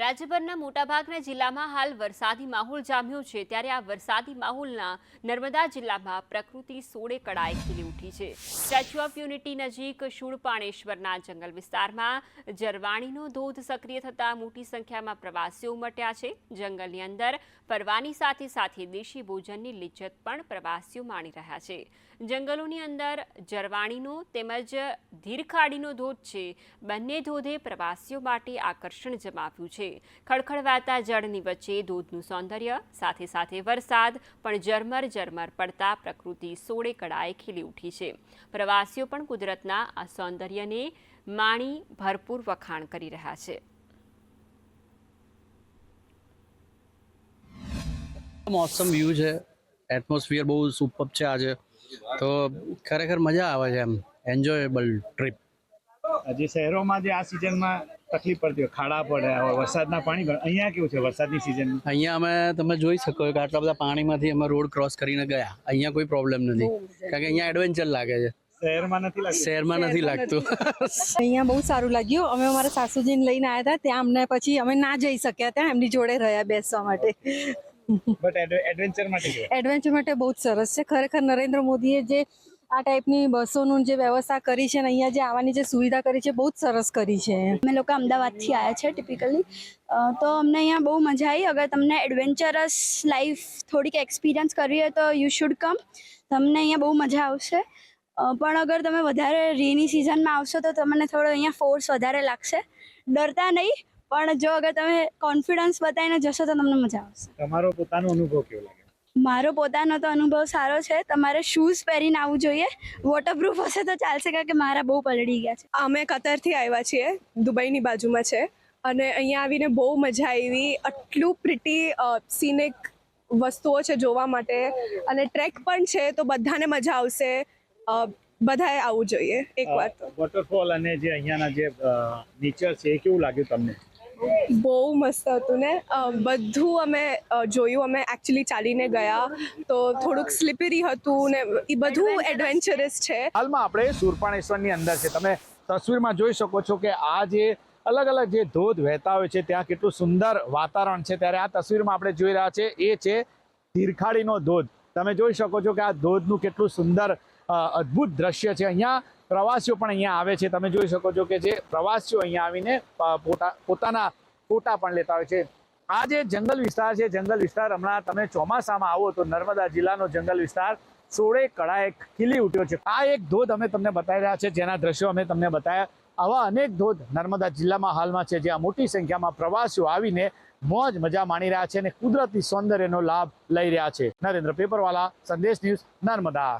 રાજ્યભરના મોટાભાગના જિલ્લામાં હાલ વરસાદી માહોલ જામ્યો છે. ત્યારે આ વરસાદી માહોલના નર્મદા જિલ્લામાં પ્રકૃતિ સોળે કળાએ ખીલી ઉઠી છે. સ્ટેચ્યુ ઓફ યુનિટી નજીક શૂળપાણેશ્વરના જંગલ વિસ્તારમાં જરવાણીનો ધોધ સક્રિય થતાં મોટી સંખ્યામાં પ્રવાસીઓ ઉમટ્યા છે. જંગલની અંદર ફરવાની સાથે સાથે દેશી ભોજનની લિજ્જત પણ પ્રવાસીઓ માણી રહ્યા છે. જંગલોની અંદર જરવાણીનો તેમજ ધીરખાડીનો ધોધ છે. બંને ધોધે પ્રવાસીઓ માટે આકર્ષણ જમાવ્યું છે. ખળખળવાતા જળની વચ્ચે ધોધનું સૌંદર્ય સાથે સાથે વરસાદ પણ ઝરમર ઝરમર પડતા પ્રકૃતિ સોળે કળાએ ખીલી ઉઠી છે. પ્રવાસીઓ પણ કુદરતના આ સૌંદર્યને માણી ભરપૂર વખાણ કરી રહ્યા છે. મોસમ વ્યૂ છે. એટમોસ્ફિયર બહુ સુપર છે આજે. તો ખરેખર મજા આવે છે એમ. એન્જોયેબલ ટ્રીપ જે શહેરોમાં જે આ સિઝનમાં તકલીફ પડતી હોય ખાડા પડે હોય વરસાદના પાણી અહીંયા કેવું છે વરસાદની સિઝન અહીંયા અમે તમે જોઈ શકો કે આટલા બધા પાણીમાંથી અમે રોડ ક્રોસ કરીને ગયા. અહીંયા કોઈ પ્રોબ્લેમ નથી. કારણ કે અહીંયા એડવેન્ચર લાગે છે. શહેરમાં નથી લાગતું? શહેરમાં નથી લાગતું. અહીંયા બહુ સારું લાગ્યું. અમે અમારા સાસુજીને લઈને આવ્યા હતા. ત્યાં અમને પછી અમે ના જઈ શક્યા ત્યાં એમની જોડે રહ્યા બેસવા માટે. બટ એડવેન્ચર માટે એડવેન્ચર માટે બહુ જ સરસ છે. ખરેખર નરેન્દ્ર મોદીએ જે આ ટાઈપની બસોનું જે વ્યવસ્થા કરી છે અને અહીંયા જે આવવાની જે સુવિધા કરી છે બહુ જ સરસ કરી છે. અમે લોકો અમદાવાદથી આવ્યા છે ટિપિકલી તો અમને અહીંયા બહુ મજા આવી અગર તમને એડવેન્ચરસ લાઈફ થોડીક એક્સપિરિયન્સ કરવી હોય તો યુ શુડ કમ તમને અહીંયા બહુ મજા આવશે. પણ અગર તમે વધારે રેની સિઝનમાં આવશો તો તમને થોડો અહીંયા ફોર્સ વધારે લાગશે. ડરતા નહીં પણ જો અગર તમે કોન્ફિડન્સ બતાવીને જશો તો તમને મજા આવશે. તમારો પોતાનો અનુભવ કેવો લાગે? મારો પોતાનો તો અનુભવ સારો છે. તમારે શૂઝ પહેરીને આવવું જોઈએ. વોટરપ્રૂફ હશે તો ચાલશે કારણ કે મારા બહુ પલળી ગયા છે. અમે કતરથી આવ્યા છીએ. દુબઈની બાજુમાં છે. અને અહીંયા આવીને બહુ મજા આવી. આટલું પ્રિટી સિનિક વસ્તુઓ છે જોવા માટે. અને ટ્રેક પણ છે તો બધાને મજા આવશે. બધાએ આવવું જોઈએ. એકવાર તો. વોટરફોલ અને જે અહીંયાના જે નેચર છે એ કેવું લાગ્યું તમને? બહુ મસ્ત હતું ને. બધું અમે જોયું. અમે એકચ્યુઅલી ચાલીને ગયા. તો થોડુંક સ્લીપરી હતું ને એ બધું એડવેન્ચરસ છે. હાલમાં આપણે સુરપાણેશ્વરની અંદર છે. તમે તસવીરમાં જોઈ શકો છો કે આ જે અલગ અલગ જે ધોધ વહેતા હોય છે ત્યાં કેટલું સુંદર વાતાવરણ છે. ત્યારે આ તસવીરમાં આપણે જોઈ રહ્યા છે એ છે તીરખાડીનો ધોધ. તમે જોઈ શકો છો કે આ ધોધનું કેટલું સુંદર અદ્ભુત દ્રશ્ય છે. અહીંયા પ્રવાસીઓ પણ અહીંયા આવે છે. તમે જોઈ શકો છો કે જે પ્રવાસીઓ અહીંયા આવીને પોતા, પોતાના ફોટા પણ લેતા હોય છે. આ જે જંગલ વિસ્તાર છે, જંગલ વિસ્તાર હમણાં તમે ચોમાસામાં આવો તો નર્મદા જિલ્લાનો જંગલ વિસ્તાર સોળે કળાએ ખીલી ઉઠ્યો છે. આ એક ધોધ અમે તમને બતાવી રહ્યા છે, જેના દ્રશ્યો અમે તમને બતાવ્યા. આવા અનેક ધોધ નર્મદા જિલ્લામાં હાલમાં છે, જ્યાં મોટી સંખ્યામાં પ્રવાસીઓ આવીને મોજ મજા માણી રહ્યા છે અને કુદરતી સૌંદર્યનો લાભ લઈ રહ્યા છે. નરેન્દ્ર પેપરવાલા, સંદેશ ન્યૂઝ નર્મદા.